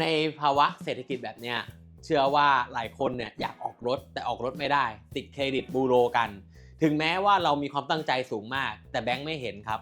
ในภาวะเศรษฐกิจแบบเนี้ยเชื่อว่าหลายคนเนี่ยอยากออกรถแต่ออกรถไม่ได้ ติดเครดิตบูโรกัน ถึงแม้ว่าเรามีความตั้งใจสูงมาก แต่แบงค์ไม่เห็นครับ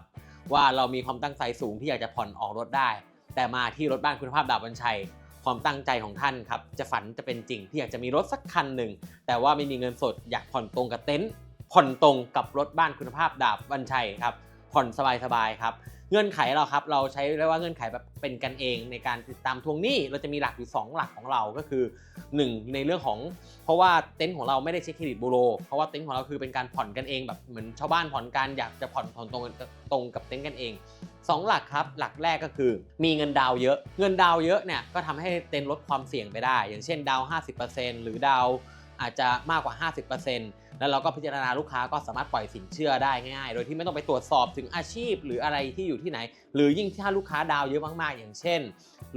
ว่าเรามีความตั้งใจสูงที่อยากจะผ่อนออกรถได้ แต่มาที่รถบ้านคุณภาพดาบบัญชัย ความตั้งใจของท่านครับจะฝันจะเป็นจริงที่อยากจะมีรถสักคันหนึ่งแต่ว่าไม่มีเงินสดอยากผ่อนตรงกับเต็นท์ผ่อนตรงกับรถบ้านคุณภาพดาบบัญชัยครับผ่อนสบายๆครับ เงื่อนไขเราครับ เราใช้เรียกว่าเงื่อนไขแบบเป็นกันเองในการติดตามทวงหนี้ เราจะมีหลักอยู่ 2 หลักของเราก็คือ 1 ในเรื่องของ เพราะว่าเต็นท์ของเราไม่ได้เช็คเครดิตบูโร เพราะว่าเต็นท์ของเราคือเป็นการผ่อนกันเองแบบเหมือนชาวบ้านผ่อนกันอยากจะผ่อนผ่อนตรงตรงกับเต็นท์กันเอง 2 หลักครับ หลักแรกก็คือ มีเงินดาวเยอะ เงินดาวเยอะเนี่ยก็ทำให้เต็นท์ลดความเสี่ยงไปได้ อย่างเช่นดาวน์50%หรือดาว อาจจะมากกว่า 50%แล้วเราก็พิจารณาลูกค้าก็สามารถปล่อยสินเชื่อได้ง่ายๆ โดยที่ไม่ต้องไปตรวจสอบถึงอาชีพ หรืออะไรที่อยู่ที่ไหน หรือยิ่งถ้าลูกค้าดาวเยอะมากๆ อย่างเช่น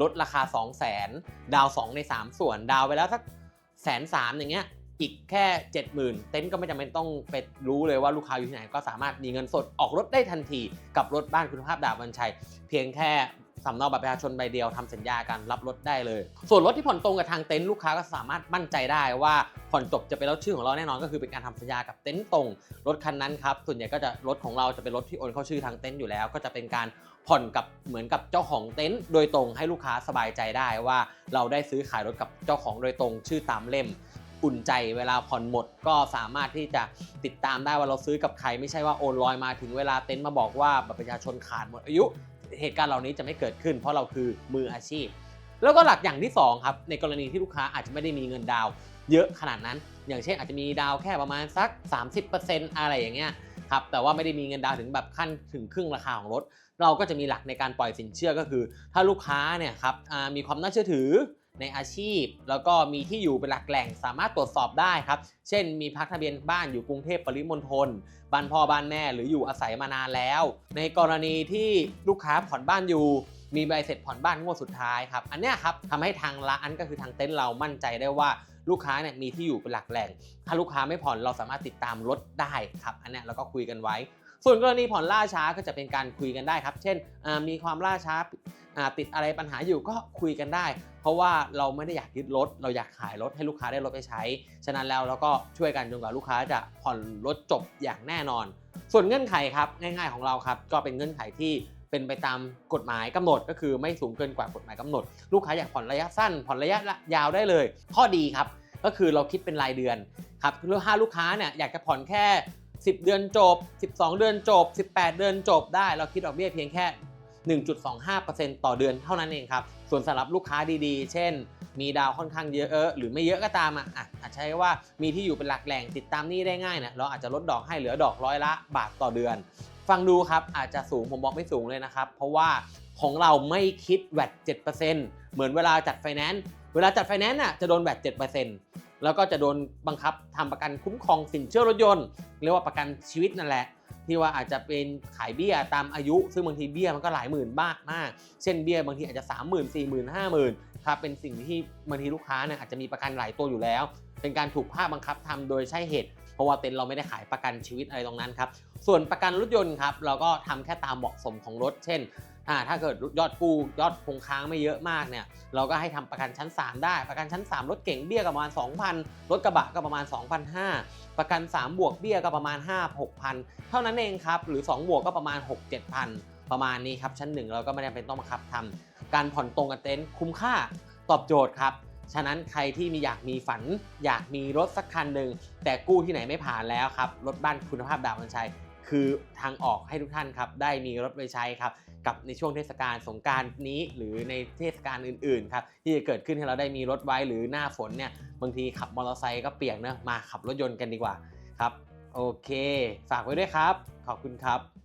ลดราคา 2 0 0 0 0 0 ดาว 2 ใน 3 ส่วนดาวไปแล้วสักแสนสามอย่างเงี้ยอีกแค่ 70,000 เต็นท์ก็ไม่จำเป็นต้องไปรู้เลยว่าลูกค้าอยู่ที่ไหน ก็สามารถมีเงินสดออกรถได้ทันทีกับรถบ้านคุณภาพดาบบัญชัย เพียงแค่ สำเนาบัตรประชาชนใบเดียวทำสัญญาการรับรถได้เลย ส่วนรถที่ผ่อนตรงกับทางเต็นท์ลูกค้าก็สามารถมั่นใจได้ว่าผ่อนจบจะเป็นรถชื่อของเราแน่นอนก็คือเป็นการทำสัญญากับเต็นท์ตรงรถคันนั้นครับส่วนใหญ่ก็จะรถของเราจะเป็นรถที่โอนเข้าชื่อทางเต็นท์อยู่แล้ว ก็จะเป็นการผ่อนกับเหมือนกับเจ้าของเต็นท์โดยตรงให้ลูกค้าสบายใจได้ว่า เราได้ซื้อขายรถกับเจ้าของโดยตรง ชื่อตามเล่มอุ่นใจเวลาผ่อนหมดก็สามารถที่จะติดตามได้ว่าเราซื้อกับใคร ไม่ใช่ว่าโอนลอยมาถึงเวลาเต็นท์มาบอกว่าบัตรประชาชนขาดหมดอายุ เหตุการณ์เหล่านี้จะไม่เกิดขึ้น เพราะเราคือมืออาชีพ แล้วก็หลักอย่างที่สองครับในกรณีที่ลูกค้าอาจจะไม่ได้มีเงินดาวเยอะขนาดนั้น อย่างเช่นอาจจะมีดาวแค่ประมาณสัก 30%อะไรอย่างเงี้ยครับแต่ว่าไม่ได้มีเงินดาวถึงแบบขั้นถึงครึ่งราคาของรถ เราก็จะมีหลักในการปล่อยสินเชื่อก็คือ ถ้าลูกค้าเนี่ยครับมีความน่าเชื่อถือ ในอาชีพ แล้วก็มีที่อยู่เป็นหลักแหล่งสามารถตรวจสอบได้ครับ เช่น มีพักทะเบียนบ้านอยู่กรุงเทพปริมณฑลบ้านพ่อบ้านแม่หรืออยู่อาศัยมานานแล้ว ในกรณีที่ลูกค้าผ่อนบ้านอยู่มีใบเสร็จผ่อนบ้านงวดสุดท้ายครับ อันนี้ครับทำให้ทางร้านก็คือทางเต็นท์เรามั่นใจได้ว่าลูกค้าเนี่ยมีที่อยู่เป็นหลักแหล่ง ถ้าลูกค้าไม่ผ่อนเราสามารถติดตามรถได้ครับ อันนี้เราก็คุยกันไว้ ส่วนกรณีผ่อนล่าช้าก็จะเป็นการคุยกันได้ครับ เช่นมีความล่าช้าติดอะไรปัญหาอยู่ก็คุยกันได้ เพราะว่าเราไม่ได้อยากยึดรถ เราอยากขายรถให้ลูกค้าได้รถไปใช้ ฉะนั้นแล้วเราก็ช่วยกันจนกว่าลูกค้าจะผ่อนรถจบอย่างแน่นอน ส่วนเงื่อนไขครับง่าย ๆของเราครับก็เป็นเงื่อนไขที่เป็นไปตามกฎหมายกำหนดก็คือไม่สูงเกินกว่ากฎหมายกำหนด ลูกค้าอยากผ่อนระยะสั้น ผ่อนระยะยาวได้เลย ข้อดีครับก็คือเราคิดเป็นรายเดือนครับถ้าลูกค้าเนี่ยอยากจะผ่อนแค่ 10 เดือนจบ 12 เดือนจบ 18 เดือนจบได้ เราคิดดอกเบี้ยเพียงแค่ 1.25%ต่อเดือนเท่านั้นเองครับ ส่วนสำหรับลูกค้าดีๆ เช่น มีดาวค่อนข้างเยอะเออหรือไม่เยอะก็ตามอะอะอาจใช้ว่ามีที่อยู่เป็นหลักแหล่งติดตามนี้ได้ง่ายนี่ยเราอาจจะลดดอกให้เหลือดอกร้อยละบาทต่อเดือน ฟังดูครับอาจจะสูงผมบอกไม่สูงเลยนะครับ เพราะว่าของเราไม่คิดแวด7%เหมือนเวลาจัดไฟแนนซ์เวลาจัดไฟแนนซ์อะจะโดนแวด7% แล้วก็จะโดนบังคับทำประกันคุ้มครองสินเชื่อรถยนต์เรียกว่าประกันชีวิตนั่นแหละที่ว่าอาจจะเป็นขายเบี้ยตามอายุ ซึ่งบางทีเบี้ยมันก็หลายหมื่นบ้างมาก เช่นเบี้ยบางทีอาจจะ 3 0 0 0 0 4 0 0 0 0 5 0 0 0 0ครับเป็นสิ่งที่บางทีลูกค้าเนี่ยอาจจะมีประกันหลายตัวอยู่แล้ว เป็นการถูกภาคบังคับทำโดยใช่เหตุ เพราะว่าเต็นเราไม่ได้ขายประกันชีวิตอะไรตรงนั้นครับส่วนประกันรถยนต์ครับเราก็ทำแค่ตามเหมาะสมของรถ เช่น อ่าถ้าเกิดยอดกู้ยอดคงค้างไม่เยอะมากเนี่ยเราก็ให้ทำประกันชั้น 3 ได้ ประกันชั้น 3 รถเก่งเบี้ยก็ประมาณ 2,000 รถกระบะก็ประมาณ 2,500 ประกัน 3 บวกเบี้ยก็ประมาณ 5 6,000 เท่านั้นเองครับ หรือ 2 บวกก็ประมาณ 6 7,000 ประมาณนี้ครับ ชั้น 1 เราก็ไม่ได้เป็นต้องบังคับทำการผ่อนตรงกับเต็นท์คุ้มค่าตอบโจทย์ครับ ฉะนั้นใครที่มีอยากมีฝัน อยากมีรถสักคันหนึ่งแต่กู้ที่ไหนไม่ผ่านแล้วครับรถบ้านคุณภาพดาวมันชัย คือทางออกให้ทุกท่านครับได้มีรถไปใช้ครับกับในช่วงเทศกาลสงการนี้ หรือในเทศกาลอื่นๆครับที่จะเกิดขึ้นให้เราได้มีรถไว้หรือหน้าฝนเนี่ยบางทีขับมอเตอร์ไซค์ก็เปียกเนะมาขับรถยนต์กันดีกว่าครับโอเค ฝากไว้ด้วยครับ ขอบคุณครับ